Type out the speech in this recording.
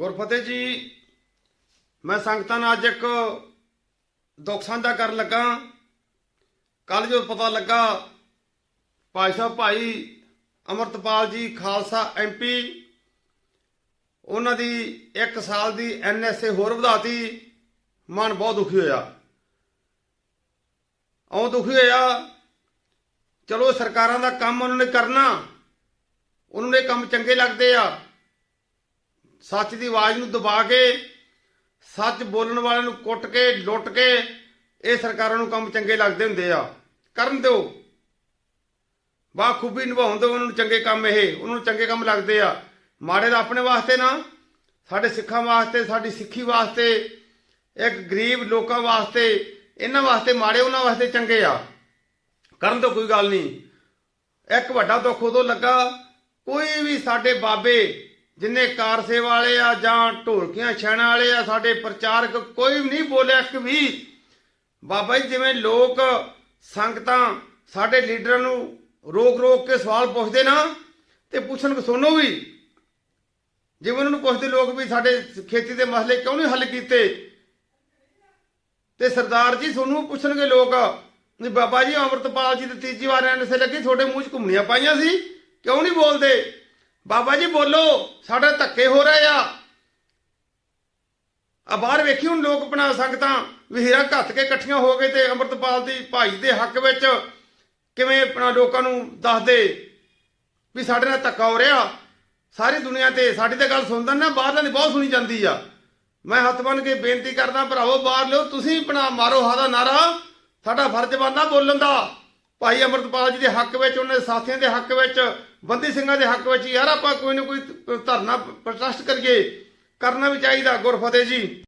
ਗੁਰਫਤਿਹ ਜੀ, ਮੈਂ ਸੰਗਤਾਂ ਨਾਲ ਅੱਜ ਇੱਕ ਦੁੱਖ ਸਾਂਝਾ ਕਰਨ ਲੱਗਾ। ਕੱਲ ਜਦੋਂ ਪਤਾ ਲੱਗਾ, ਭਾਈ ਸਾਹਿਬ, ਭਾਈ ਅਮਰਤਪਾਲ ਜੀ ਖਾਲਸਾ ਐਮਪੀ ਉਹਨਾਂ ਦੀ 1 ਸਾਲ ਦੀ ਐਨਐਸਏ ਹੋਰ ਵਧਾਤੀ, ਮਨ ਬਹੁਤ ਦੁਖੀ ਹੋਇਆ। ਔਂ ਦੁਖੀ ਹੋਇਆ, ਚਲੋ ਸਰਕਾਰਾਂ ਦਾ ਕੰਮ ਉਹਨਾਂ ਨੇ ਕਰਨਾ, ਉਹਨਾਂ ਨੇ ਕੰਮ ਚੰਗੇ ਲੱਗਦੇ ਆ। ਸੱਚ ਦੀ ਆਵਾਜ਼ ਨੂੰ ਦਬਾ ਕੇ, ਸੱਚ ਬੋਲਣ ਵਾਲਿਆਂ ਨੂੰ ਕੁੱਟ ਕੇ, ਲੁੱਟ ਕੇ, ਇਹ ਸਰਕਾਰਾਂ ਨੂੰ ਕੰਮ ਚੰਗੇ ਲੱਗਦੇ ਹੁੰਦੇ ਆ। ਕਰਨ ਦਿਓ। ਬਾ ਖੂਬੀ ਨਿਭਾਉਣ ਦਿਓ, ਉਹਨਾਂ ਨੂੰ ਚੰਗੇ ਕੰਮ ਇਹ, ਉਹਨਾਂ ਨੂੰ ਚੰਗੇ ਕੰਮ ਲੱਗਦੇ ਆ। ਮਾੜੇ ਦਾ ਆਪਣੇ ਵਾਸਤੇ ਨਾ, ਸਾਡੇ ਸਿੱਖਾਂ ਵਾਸਤੇ, ਸਾਡੀ ਸਿੱਖੀ ਵਾਸਤੇ, ਇੱਕ ਗਰੀਬ ਲੋਕਾਂ ਵਾਸਤੇ, ਇਹਨਾਂ ਵਾਸਤੇ ਮਾੜੇ, ਉਹਨਾਂ ਵਾਸਤੇ ਚੰਗੇ ਆ। ਕਰਨ ਤੋਂ ਕੋਈ ਗੱਲ ਨਹੀਂ। ਇੱਕ ਵੱਡਾ ਦੁੱਖ ਉਦੋਂ ਲੱਗਾ, ਕੋਈ ਵੀ ਸਾਡੇ ਬਾਬੇ ਜਿੰਨੇ ਕਾਰ ਸੇਵਾ ਵਾਲੇ ਆ ਜਾਂ ਢੋਲਕੀਆਂ, ਛੈਣਾ ਵਾਲੇ ਆ, ਸਾਡੇ ਪ੍ਰਚਾਰਕ ਕੋਈ ਵੀ ਨਹੀਂ ਬੋਲਿਆ ਇੱਕ ਵੀ ਬਾਬਾ ਜੀ, ਜਿਵੇਂ ਲੋਕ ਸੰਗਤਾਂ ਸਾਡੇ ਲੀਡਰਾਂ ਨੂੰ ਰੋਕ ਰੋਕ ਕੇ ਸਵਾਲ ਪੁੱਛਦੇ ਨਾ ਤੇ ਪੁੱਛਣ ਕਿ ਵੀ। ਜਿਵੇਂ ਉਹਨਾਂ ਨੂੰ ਪੁੱਛਦੇ ਲੋਕ ਵੀ ਸਾਡੇ ਖੇਤੀ ਦੇ ਮਸਲੇ ਕਿਉਂ ਨਹੀਂ ਹੱਲ ਕੀਤੇ? ਤੇ ਸਰਦਾਰ ਜੀ ਤੁਹਾਨੂੰ ਪੁੱਛਣਗੇ ਲੋਕ ਵੀ ਬਾਬਾ ਜੀ, ਅਮਰਤਪਾਲ ਜੀ ਦੀ ਤੀਜੀ ਵਾਰ ਐਨਸੇ ਲੱਗੀ, ਤੁਹਾਡੇ ਮੂੰਹ 'ਚ ਘੁੰਮਣੀਆਂ ਪਾਈਆਂ ਸੀ, ਕਿਉਂ ਨਹੀਂ ਬੋਲਦੇ? ਬਾਬਾ ਜੀ ਬੋਲੋ, ਸਾਡੇ ਧੱਕੇ ਹੋ ਰਹੇ ਆ। ਆ ਬਾਹਰ ਵੇਖੀ ਹੁਣ ਲੋਕ ਬਣਾ ਸੰਗਤਾਂ, ਵਿਹਿਰਾ ਘੱਤ ਕੇ ਇਕੱਠੀਆਂ ਹੋ ਗਏ ਤੇ ਅੰਮ੍ਰਿਤਪਾਲ ਦੀ ਭਾਈ ਦੇ ਹੱਕ ਵਿੱਚ ਕਿਵੇਂ ਆਪਣਾ ਲੋਕਾਂ ਨੂੰ ਦੱਸਦੇ ਵੀ ਸਾਡੇ ਨਾਲ ਧੱਕਾ ਹੋ ਰਿਹਾ। ਸਾਰੀ ਦੁਨੀਆ ਤੇ ਸਾਡੀ ਤਾਂ ਗੱਲ ਸੁਣਦਾ ਨਾ, ਬਾਹਰਲਿਆਂ ਦੀ ਬਹੁਤ ਸੁਣੀ ਜਾਂਦੀ ਆ। ਮੈਂ ਹੱਥ ਬੰਨ ਕੇ ਬੇਨਤੀ ਕਰਦਾ, ਭਰਾਵੋ ਬਾਹਰ ਲਿਓ, ਤੁਸੀਂ ਆਪਣਾ ਮਾਰੋ ਹਾ ਦਾ ਨਾਰਾ। ਸਾਡਾ ਫਰਜ਼ ਬਣਦਾ ਬੋਲਣ ਦਾ। ਭਾਈ ਅਮਰਤਪਾਲ ਜੀ ਦੇ ਹੱਕ ਵਿੱਚ, ਉਹਨਾਂ ਦੇ ਸਾਥੀਆਂ ਦੇ ਹੱਕ ਵਿੱਚ ਬੰਦੀ ਸਿੰਘਾਂ ਦੇ ਹੱਕ ਵਿੱਚ ਯਾਰ ਆਪਾਂ ਕੋਈ ਨਾ ਕੋਈ ਧਰਨਾ ਪ੍ਰੋਟੈਸਟ ਕਰੀਏ, ਕਰਨਾ ਵੀ ਚਾਹੀਦਾ ਗੁਰਫਤਿਹ ਜੀ।